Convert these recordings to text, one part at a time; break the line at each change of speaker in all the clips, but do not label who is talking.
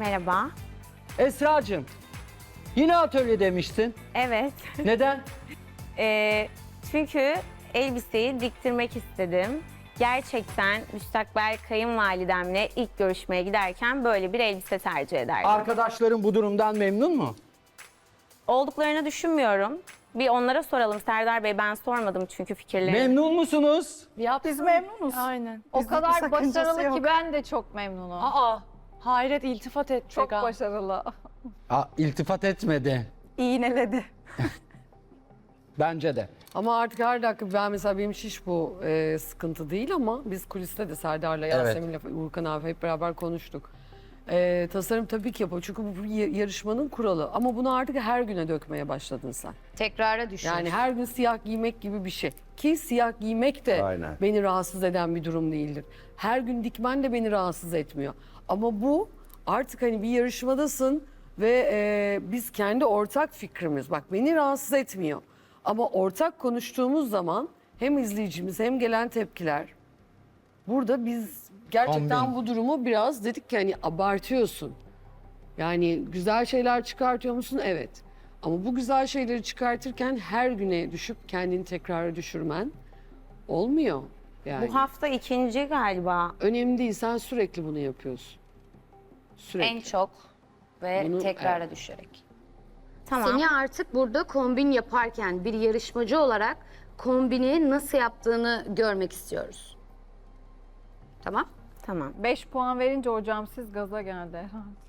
Merhaba.
Esra'cığım yine atölye demiştin.
Evet.
Neden?
Ee, çünkü elbiseyi diktirmek istedim. Gerçekten müstakbel kayınvalidemle ilk görüşmeye giderken böyle bir elbise tercih ederdim.
Arkadaşların bu durumdan memnun mu?
Olduklarını düşünmüyorum. Bir onlara soralım Serdar Bey. Ben sormadım çünkü fikirlerini.
Memnun musunuz?
Biz memnunuz.
Aynen.
O
Bizde bir
kadar
sakıncası
başarılı
yok.
ki ben de çok memnunum.
Aa, hayret iltifat etti.
çok
Gal.
başarılı.
Aa, iltifat etmedi.
İğneledi.
Bence de.
Ama artık her dakika ben mesela benim hiç bu e, sıkıntı değil ama biz kuliste de Serdar'la,
Evet.
Yasemin'le, Urkan abi hep beraber konuştuk. E, tasarım tabii ki yapıyor çünkü bu bir yarışmanın kuralı ama bunu artık her güne dökmeye başladın sen.
Tekrara düşüyor.
Yani her gün siyah giymek gibi bir şey. Ki siyah giymek de
Aynen.
beni rahatsız eden bir durum değildir. Her gün dikmen de beni rahatsız etmiyor. Ama bu artık hani bir yarışmadasın ve e, biz kendi ortak fikrimiz. Bak beni rahatsız etmiyor. Ama ortak konuştuğumuz zaman hem izleyicimiz hem gelen tepkiler burada biz gerçekten
Kombin.
bu durumu biraz dedik ki hani abartıyorsun. Yani güzel şeyler çıkartıyor musun? Evet. Ama bu güzel şeyleri çıkartırken her güne düşüp kendini tekrara düşürmen olmuyor. Yani
Bu hafta ikinci galiba.
önemli değil. Sen sürekli bunu yapıyorsun. Sürekli.
En çok ve
Bunu-
tekrara
evet.
düşerek.
Tamam.
Seni artık burada kombin yaparken bir yarışmacı olarak kombini nasıl yaptığını görmek istiyoruz. Tamam?
Tamam.
5 puan verince hocam siz gaza geldi.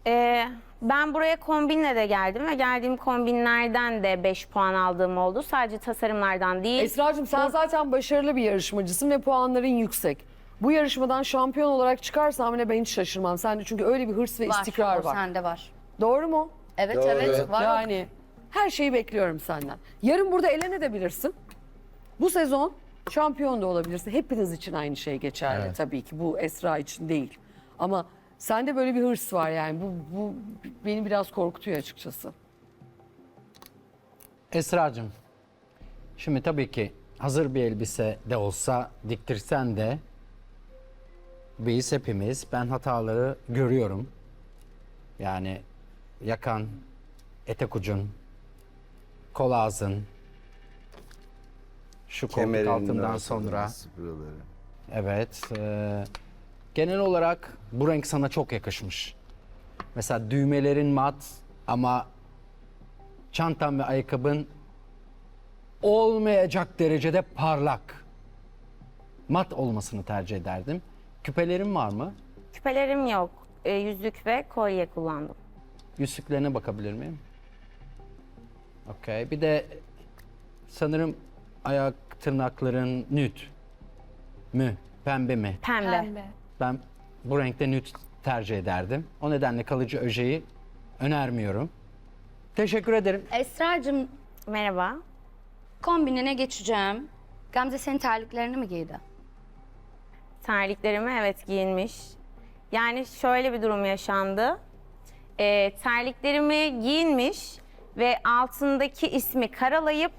Ee, ben buraya kombinle de geldim ve geldiğim kombinlerden de 5 puan aldığım oldu. Sadece tasarımlardan değil.
Esra'cığım sen zaten başarılı bir yarışmacısın ve puanların yüksek. Bu yarışmadan şampiyon olarak çıkarsan bile ben hiç şaşırmam. Sende çünkü öyle bir hırs ve istikrar var.
Sende var.
Doğru mu?
Evet
Doğru.
evet var.
Yani her şeyi bekliyorum senden. Yarın burada elenebilirsin. Bu sezon şampiyon da olabilirsin. Hepiniz için aynı şey geçerli
Evet.
tabii ki. Bu Esra için değil. Ama sende böyle bir hırs var yani. Bu, bu beni biraz korkutuyor açıkçası.
Esra'cığım şimdi tabii ki hazır bir elbise de olsa diktirsen de biz hepimiz ben hataları görüyorum. Yani yakan, etek ucun, kol ağzın, şu koltuk altından sonra.
orası, buraları.
Evet. eee, genel olarak bu renk sana çok yakışmış. Mesela düğmelerin mat ama çantan ve ayakkabın olmayacak derecede parlak. Mat olmasını tercih ederdim. Küpelerin var mı?
Küpelerim yok. Ee, yüzük ve kolye kullandım.
Yüzüklerine bakabilir miyim? Okey. Bir de sanırım ayak tırnakların nüt mü? Pembe mi?
Pembe.
Ben bu renkte nüt tercih ederdim. O nedenle kalıcı öjeyi önermiyorum. Teşekkür ederim.
Esra'cığım
Merhaba.
kombinine geçeceğim. Gamze senin terliklerini mi giydi?
Terliklerimi evet giyinmiş. Yani şöyle bir durum yaşandı. Ee, terliklerimi giyinmiş ve altındaki ismi karalayıp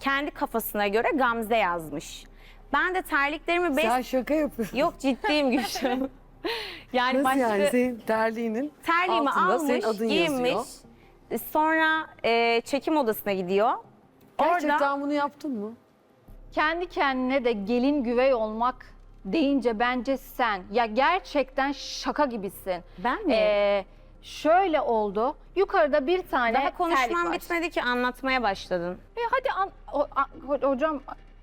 kendi kafasına göre Gamze yazmış. Ben de terliklerimi beş...
Sen şaka yapıyorsun.
Yok ciddiyim Gülşen. yani
Nasıl
başka...
yani senin terliğinin
Terliğimi
altında senin
almış,
adın
giyinmiş.
yazıyor.
Sonra e, çekim odasına gidiyor.
Gerçekten
Orada
bunu yaptın mı?
Kendi kendine de gelin güvey olmak deyince bence sen ya gerçekten şaka gibisin.
ben mi?
Ee, şöyle oldu. Yukarıda bir tane
Daha
terlik
konuşmam
var.
bitmedi ki anlatmaya başladın.
E, hadi an, o- a- hocam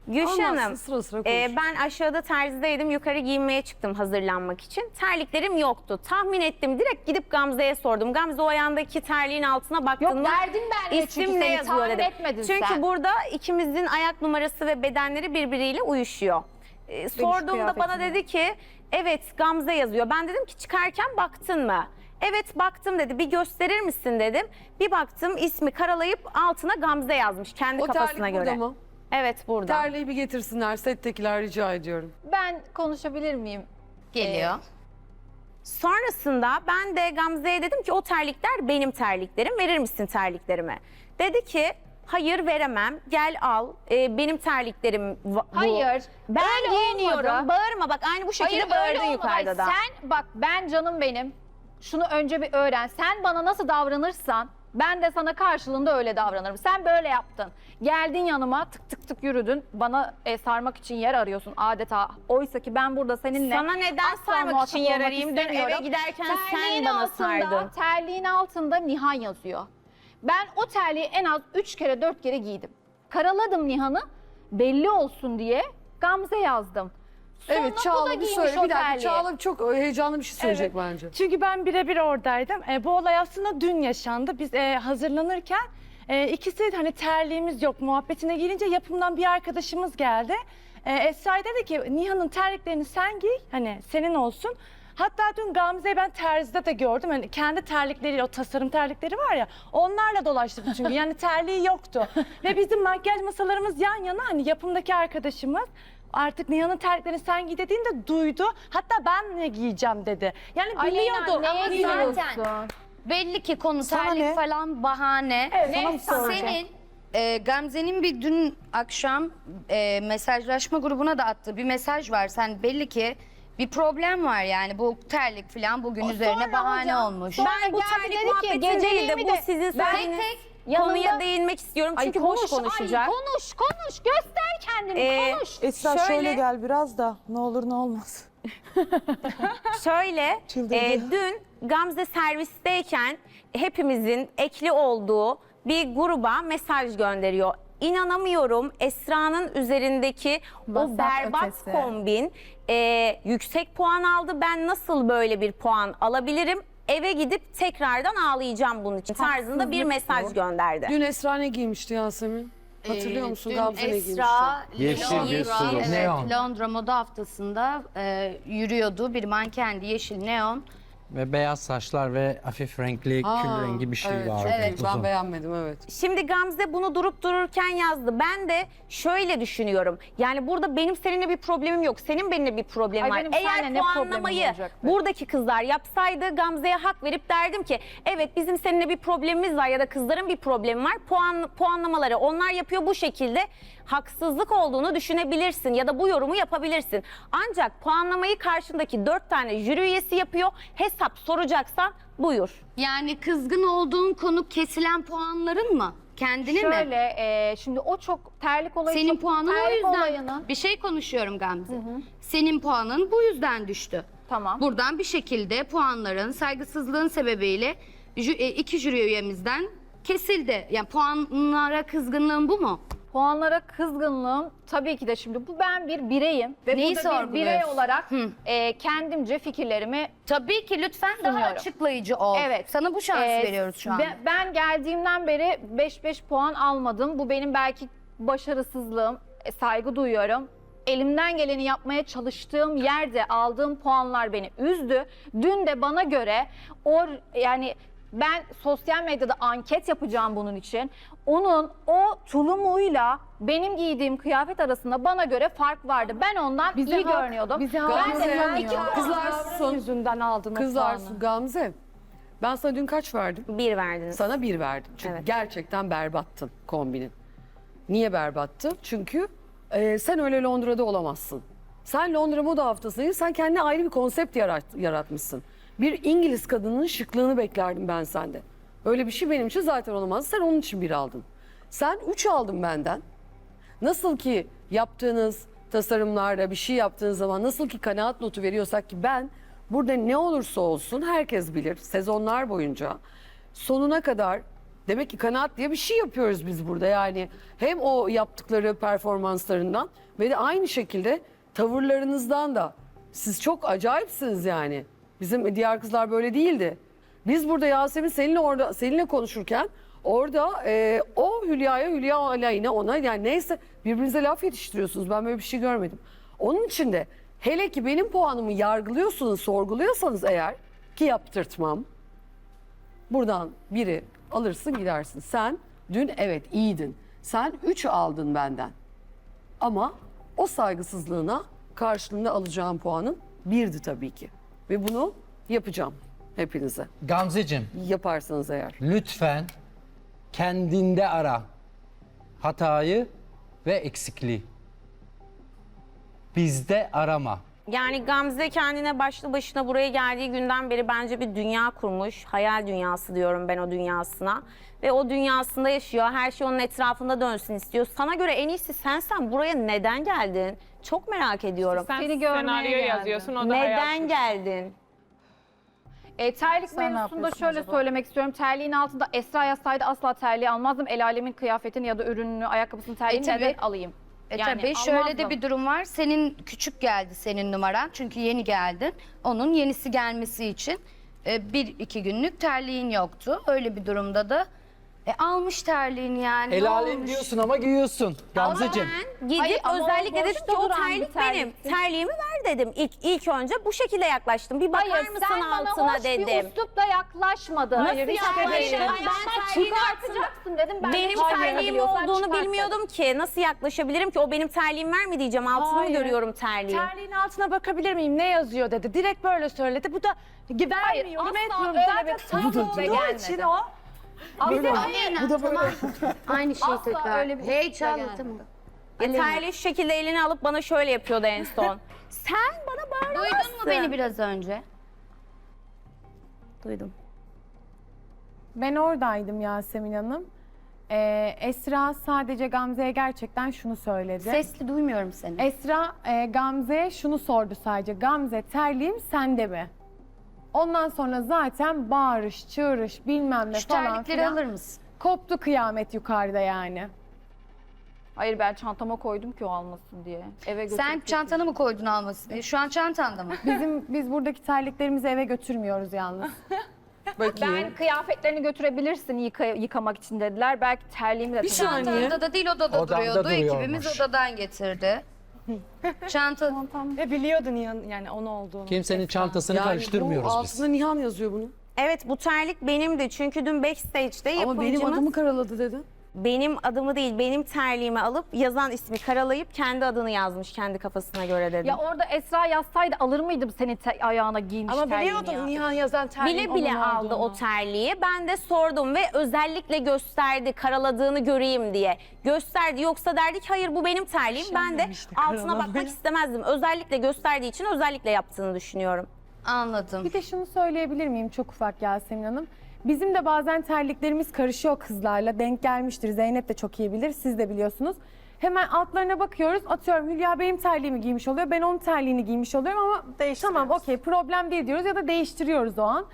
Gülşen Hanım,
sıra sıra konuş.
e, ben aşağıda terzideydim. Yukarı giyinmeye çıktım hazırlanmak için. Terliklerim yoktu. Tahmin ettim. Direkt gidip Gamze'ye sordum. Gamze o ayağındaki terliğin altına baktın
yok
mı?
derdin benimle çünkü seni
yazıyor
tahmin
dedim.
etmedin
Çünkü
sen.
burada ikimizin ayak numarası ve bedenleri birbiriyle uyuşuyor. Ee, sorduğumda bana
kıyafetine.
dedi ki evet Gamze yazıyor. Ben dedim ki çıkarken baktın mı? Evet baktım dedi. Bir gösterir misin dedim. Bir baktım ismi karalayıp altına Gamze yazmış kendi
o
kafasına
terlik
göre.
burada mı?
Evet burada.
Terliği bir getirsinler settekiler rica ediyorum.
Ben konuşabilir miyim?
Geliyor.
Sonrasında ben de Gamze'ye dedim ki o terlikler benim terliklerim. Verir misin terliklerimi? Dedi ki hayır veremem. Gel al. Ee, benim terliklerim va- bu.
Hayır.
Ben
öyle
giyiniyorum.
olmadı.
Bağırma bak aynı bu şekilde
Hayır öyle
bağırdın
olmadı.
yukarıda da.
Sen bak ben canım benim. Şunu önce bir öğren. Sen bana nasıl davranırsan ben de sana karşılığında öyle davranırım. Sen böyle yaptın. Geldin yanıma tık tık tık yürüdün. Bana e, sarmak için yer arıyorsun adeta. Oysa ki ben burada seninle
Sana neden
asla
sarmak
muhatap
için yer
olmak
arayayım? Dün
istemiyorum.
eve giderken sen
Terliğin
bana
altında-
sardın.
Terliğin altında Nihan yazıyor. Ben o terliği en az 3 kere 4 kere giydim. Karaladım Nihan'ı belli olsun diye Gamze yazdım.
Evet Çağla bir söyle. Bir dakika. Çağla çok heyecanlı bir şey söyleyecek bence.
Çünkü ben birebir oradaydım. E, bu olay aslında dün yaşandı. Biz e, hazırlanırken e, ikisi hani terliğimiz yok muhabbetine gelince yapımdan bir arkadaşımız geldi. E, Esra dedi ki Nihan'ın terliklerini sen giy hani senin olsun. Hatta dün Gamze'yi ben terzide de gördüm. Hani kendi terlikleriyle o tasarım terlikleri var ya onlarla dolaştırdı çünkü yani terliği yoktu. Ve bizim makyaj masalarımız yan yana hani yapımdaki arkadaşımız artık Nihan'ın terliklerini sen giy dediğinde duydu. Hatta ben ne giyeceğim dedi. Yani
Aleyna,
biliyordu
neye
ama
giyiyorsun?
zaten- Belli ki konu
Sana
terlik
ne?
falan bahane.
ne sana?
Senin e, Gamze'nin bir dün akşam e, mesajlaşma grubuna da attığı bir mesaj var. Sen belli ki bir problem var yani bu terlik falan bugün üzerine bahane
hocam,
olmuş.
Ben bu terlik muhabbeti değil de bu sizin
Ben
söylediğiniz
tek
konuya
yanında-
değinmek istiyorum.
Ay
Çünkü
konuş,
boş konuşacak.
Ay konuş, konuş. Göster kendini,
Ee,
konuş.
Esra
Şöyle-
şöyle gel biraz da ne olur ne olmaz.
Şöyle,
Çıldırdı.
e, dün Gamze servisteyken hepimizin ekli olduğu bir gruba mesaj gönderiyor. İnanamıyorum Esra'nın üzerindeki o
Vasat
berbat
ötesi.
kombin e, yüksek puan aldı. Ben nasıl böyle bir puan alabilirim? Eve gidip tekrardan ağlayacağım bunun için tarzında bir mesaj gönderdi.
Dün Esra ne giymişti Yasemin? Hatırlıyor
Ee,
musun
dün
Gamze ne giymişti?
Esra
Yeşil bir
Londra,
sulu.
evet,
Neon.
Londra Moda Haftası'nda e, yürüyordu. Bir mankendi yeşil neon.
Ve beyaz saçlar ve hafif renkli,
Aa,
kül rengi bir şey
evet,
vardı.
evet.
Ben beğenmedim evet.
Şimdi Gamze bunu durup dururken yazdı. Ben de şöyle düşünüyorum. Yani burada benim seninle bir problemim yok. Senin benimle bir problemin
Ay
var.
benim
Eğer puanlamayı buradaki kızlar yapsaydı Gamze'ye hak verip derdim ki evet bizim seninle bir problemimiz var ya da kızların bir problemi var. Puan puanlamaları onlar yapıyor bu şekilde haksızlık olduğunu düşünebilirsin ya da bu yorumu yapabilirsin. Ancak puanlamayı karşındaki dört tane jüri üyesi yapıyor. Hesap soracaksan buyur.
Yani kızgın olduğun konu kesilen puanların mı? Kendine mi?
Şöyle, e, şimdi o çok terlik olayı
Senin
çok,
puanın o
terlik
yüzden.
olayını.
Bir şey konuşuyorum Gamze. Senin puanın bu yüzden düştü.
Tamam.
Buradan bir şekilde puanların saygısızlığın sebebiyle jü- e, iki jüri üyemizden kesildi. Yani puanlara kızgınlığın bu mu?
Puanlara kızgınlığım tabii ki de şimdi bu ben bir bireyim ve
Neyi
burada bir birey
sorguluyorsun?
olarak
Hı.
e, kendimce fikirlerimi
Tabii ki lütfen daha
Sunuyorum.
açıklayıcı ol.
Evet.
Sana bu şansı
Ee,
veriyoruz şu anda.
Ben, ben geldiğimden beri 5-5 puan almadım. Bu benim belki başarısızlığım. E, saygı duyuyorum. Elimden geleni yapmaya çalıştığım yerde aldığım puanlar beni üzdü. Dün de bana göre o yani ben sosyal medyada anket yapacağım bunun için. Onun o tulumuyla benim giydiğim kıyafet arasında bana göre fark vardı. Ben ondan
Bize
iyi
hak-
görünüyordum.
bize
ben de
vermiyor.
iki puan
Kızlar susun.
yüzünden aldım
Kızlar su Gamze. Ben sana dün kaç verdim?
Bir verdiniz.
Sana bir verdim. Çünkü
Evet.
gerçekten berbattın kombinin. Niye berbattı? Çünkü e, sen öyle Londra'da olamazsın. Sen Londra Moda Haftası'nı sen kendine ayrı bir konsept yarat- yaratmışsın. Bir İngiliz kadının şıklığını beklerdim ben sende. Öyle bir şey benim için zaten olamaz. Sen onun için bir aldın. Sen üç aldın benden. Nasıl ki yaptığınız tasarımlarda bir şey yaptığınız zaman nasıl ki kanaat notu veriyorsak ki ben burada ne olursa olsun herkes bilir sezonlar boyunca sonuna kadar demek ki kanaat diye bir şey yapıyoruz biz burada yani hem o yaptıkları performanslarından ve de aynı şekilde tavırlarınızdan da siz çok acayipsiniz yani. Bizim diğer kızlar böyle değildi. Biz burada Yasemin seninle orada seninle konuşurken orada e, o Hülya'ya Hülya aleyhine ona yani neyse birbirinize laf yetiştiriyorsunuz. Ben böyle bir şey görmedim. Onun için de hele ki benim puanımı yargılıyorsunuz, sorguluyorsanız eğer ki yaptırtmam. Buradan biri alırsın gidersin. Sen dün evet iyiydin. Sen 3 aldın benden. Ama o saygısızlığına karşılığında alacağım puanın birdi tabii ki. Ve bunu yapacağım hepinize.
Gamzeciğim
Yaparsanız eğer.
lütfen kendinde ara hatayı ve eksikliği. Bizde arama.
Yani Gamze kendine başlı başına buraya geldiği günden beri bence bir dünya kurmuş. Hayal dünyası diyorum ben o dünyasına. Ve o dünyasında yaşıyor. Her şey onun etrafında dönsün istiyor. Sana göre en iyisi sensen buraya neden geldin? Çok merak ediyorum.
Sen
Seni görmeye
senaryo
geldim.
yazıyorsun o da
Neden
hayat.
geldin?
E, terlik
Sen ne
mevzusunda
yapıyorsun
şöyle
acaba?
söylemek istiyorum. Terliğin altında Esra yazsaydı asla terliği almazdım. El alemin kıyafetini ya da ürününü, ayakkabısını, terliğini
tabii.
neden alayım?
E
Yani
tabii şöyle de
almazdım.
bir durum var. Senin küçük geldi senin numaran. Çünkü yeni geldin. Onun yenisi gelmesi için e, bir iki günlük terliğin yoktu. Öyle bir durumda da e, almış terliğini yani.
El
ne
alem
olmuş?
diyorsun ama giyiyorsun Gamzeciğim.
Gidip
Hayır, ama o
özellikle dedim
boşta
ki o
duran bir
terlik
terlik.
benim. Terliğimi ver dedim. İlk, ilk önce bu şekilde yaklaştım. Bir bakar
Hayır
mısın
sen bana
altına
hoş
dedim.
bir üslupla yaklaşmadın.
Nasıl
Hayır,
yaklaştın?
yaklaştın?
Ben
Ben
terliğin
çıkartacaksın dedim. Ben de
benim
çıkartabiliyorsan
terliğim olduğunu
çıkartın.
bilmiyordum ki. Nasıl yaklaşabilirim ki? O benim terliğim ver mi diyeceğim. Altını mı
Hayır.
görüyorum terliğin?
Terliğin altına bakabilir miyim? Ne yazıyor dedi. Direkt böyle söyledi. Bu da
Hayır,
vermiyorum,
asla
etmiyorum.
öyle
Zaten
bir
tam
kızım
olduğu
ve
için
gelmedi.
o.
Bu da böyle. Aynı şey
Asla
tekrar.
öyle bir
Heyecanlı
gelmedi.
tamam.
Terliği şu şekilde eline alıp bana şöyle yapıyordu en son. Sen bana bağıramazsın.
Duydun mu beni biraz önce?
Duydum.
Ben oradaydım Yasemin Hanım. Ee, Esra sadece Gamze'ye gerçekten şunu söyledi.
Sesli duymuyorum seni.
Esra e, Gamze'ye şunu sordu sadece. Gamze terliğim sende mi? Ondan sonra zaten bağırış, çığırış bilmem ne
Şu
falan
terlikleri
filan.
alır mısın?
Koptu kıyamet yukarıda yani.
Hayır ben çantama koydum ki o almasın diye. Eve götürüp
Sen çantanı mı koydun almasın? E, Şu an çantanda mı?
Bizim biz buradaki terliklerimizi eve götürmüyoruz yalnız.
Ben kıyafetlerini götürebilirsin yıka- yıkamak için dediler. Belki terliğimi de
Bir
tamam.
saniye.
Çantada değil odada
Odamda
duruyordu.
duruyormuş.
Ekibimiz odadan getirdi. Çanta
Ve biliyordun Nihan yani onu olduğunu.
Kimsenin çantasını
Yani
karıştırmıyoruz
bu
biz.
altında Nihan yazıyor bunu.
Evet bu terlik benimdi. Çünkü dün backstage'de
Ama benim
yapımcımız
adımı karaladı dedi.
Benim adımı değil benim terliğimi alıp yazan ismi karalayıp kendi adını yazmış kendi kafasına göre dedim.
Ya orada Esra yazsaydı alır mıydım senin te- ayağına giymiş
Ama
terliğini
biliyordun
ya?
Nihan yazan terliğin
bile bile
onun
aldı
olduğunu.
o terliği. Ben de sordum ve özellikle gösterdi karaladığını göreyim diye. Gösterdi yoksa derdi ki hayır bu benim terliğim. ben de
demişti,
altına bakmak istemezdim. Özellikle gösterdiği için özellikle yaptığını düşünüyorum.
anladım.
Bir de şunu söyleyebilir miyim çok ufak Yasemin Hanım? Bizim de bazen terliklerimiz karışıyor kızlarla. Denk gelmiştir. Zeynep de çok iyi bilir. Siz de biliyorsunuz. Hemen altlarına bakıyoruz. Atıyorum Hülya benim terliğimi giymiş oluyor. Ben onun terliğini giymiş oluyorum ama tamam okey problem değil diyoruz ya da değiştiriyoruz o an.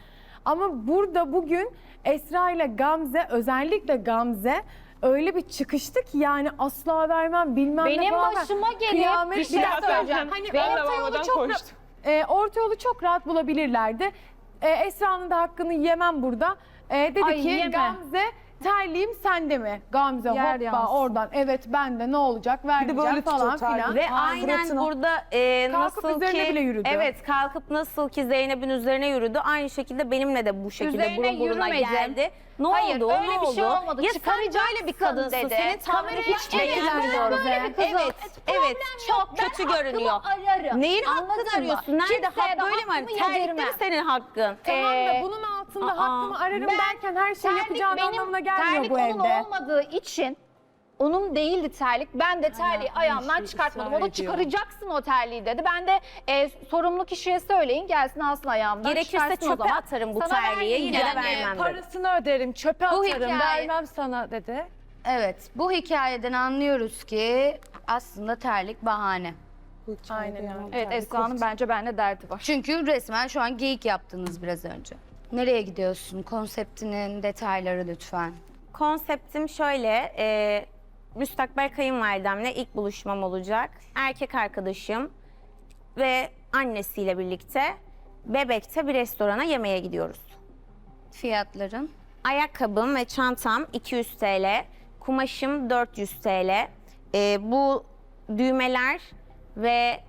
Ama burada bugün Esra ile Gamze özellikle Gamze öyle bir çıkıştı ki yani asla vermem bilmem ne
Benim
falan.
başıma gelip
Kıyamet
bir şey
dakika.
söyleyeceğim.
Hani
Ben
orta yolu
lavabodan
çok ra-
koştum.
e, orta yolu çok rahat bulabilirlerdi. E, Esra'nın da hakkını yemem burada. E, dedi
Ay,
ki
yeme.
Gamze terliğim sende mi? Gamze
Yer
hoppa
yansın.
oradan evet bende ne olacak vermeyeceğim
böyle tutuyor
falan
terliği.
filan.
Ve aynen
suratına.
burada e,
Kalkıp
nasıl
üzerine
ki
bile yürüdü.
evet kalkıp nasıl ki Zeynep'in üzerine yürüdü aynı şekilde benimle de bu şekilde
Üzerine
burun buruna
yürümedim.
geldi. Ne
Hayır,
oldu?
öyle
ne
bir
oldu?
şey olmadı.
Ya sen
Çıkaracaksın
böyle bir kadınsın.
dedi.
Senin tavrın
Kamerayı
hiç
evet,
beğenmiyorum.
ben böyle bir kızım.
Evet, evet. Çok kötü görünüyor.
ararım.
Neyin
Anladın
hakkını
mı?
arıyorsun? Nerede
Kimseye
hak
de
böyle mi?
hakkımı
Terlikte
yedirmem.
mi senin hakkın?
Tamam
Ee,
da bunun altında
aa,
hakkımı ararım
Ben-
derken her şey yapacağın
benim-
anlamına gelmiyor
terlik
bu
onun
evde.
olmadığı için onun değildi terlik. Ben de terliği ayağımdan
şey
çıkartmadım.
ısrar
O da
ediyor.
çıkaracaksın o terliği dedi. Ben de e, sorumlu kişiye söyleyin gelsin alsın ayağımdan
Gerekirse
çıkarsın o
çöpe
zaman.
atarım bu
Sana
terliği. Yine de
vermeyeceğim.
vermem dedim.
Parasını öderim, çöpe
Bu
atarım,
hikaye-
vermem sana dedi.
Evet, bu hikayeden anlıyoruz ki aslında terlik bahane.
Aynen öyle.
Evet Esra'nın bence benimle derdi var.
Çünkü resmen şu an geyik yaptınız biraz önce. Nereye gidiyorsun? Konseptinin detayları lütfen.
Konseptim şöyle, e, müstakbel kayınvalidemle ilk buluşmam olacak. Erkek arkadaşım ve annesiyle birlikte Bebek'te bir restorana yemeğe gidiyoruz.
Fiyatların?
Ayakkabım ve çantam 200 TL, kumaşım 400 TL. E, bu düğmeler ve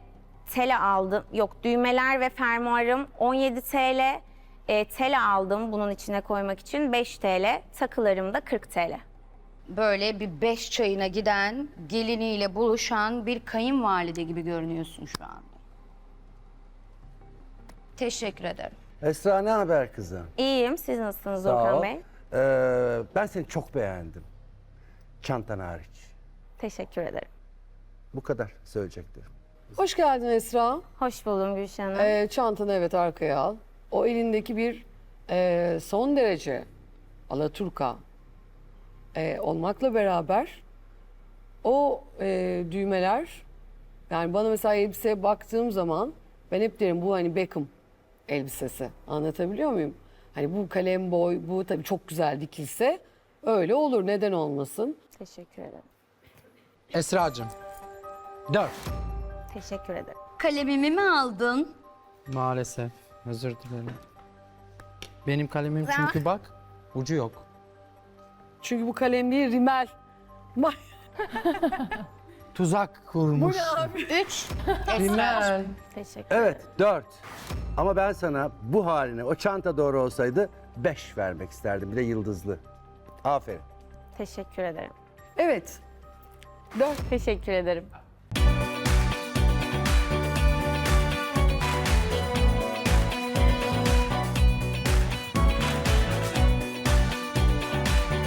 tele aldım. Yok düğmeler ve fermuarım 17 TL. E, tele aldım bunun içine koymak için 5 TL. Takılarım da 40 TL.
Böyle bir beş çayına giden, geliniyle buluşan bir kayınvalide gibi görünüyorsun şu anda. Teşekkür ederim.
Esra ne haber kızım?
İyiyim. Siz nasılsınız
Sağ
Okan
ol.
Bey?
Ee, ben seni çok beğendim. Çantan hariç.
Teşekkür ederim.
Bu kadar söyleyeceklerim.
Hoş geldin Esra.
Hoş buldum Gülşen Hanım.
Ee, çantanı evet arkaya al. O elindeki bir e, son derece alaturka e, olmakla beraber o e, düğmeler yani bana mesela elbiseye baktığım zaman ben hep derim bu hani Beckham elbisesi. Anlatabiliyor muyum? Hani bu kalem boy, bu tabii çok güzel dikilse öyle olur. Neden olmasın?
Teşekkür ederim.
Esra'cığım. 4.
Teşekkür ederim.
Kalemimi mi aldın?
Maalesef. Özür dilerim. Benim kalemim çünkü bak ucu yok.
Çünkü bu kalem değil rimel. Ma-
Tuzak kurmuş.
Üç.
Rimel.
Teşekkür
Evet, dört. Ama ben sana bu haline, o çanta doğru olsaydı beş vermek isterdim. Bir de yıldızlı. Aferin.
Teşekkür ederim.
Evet. Dört.
Teşekkür ederim.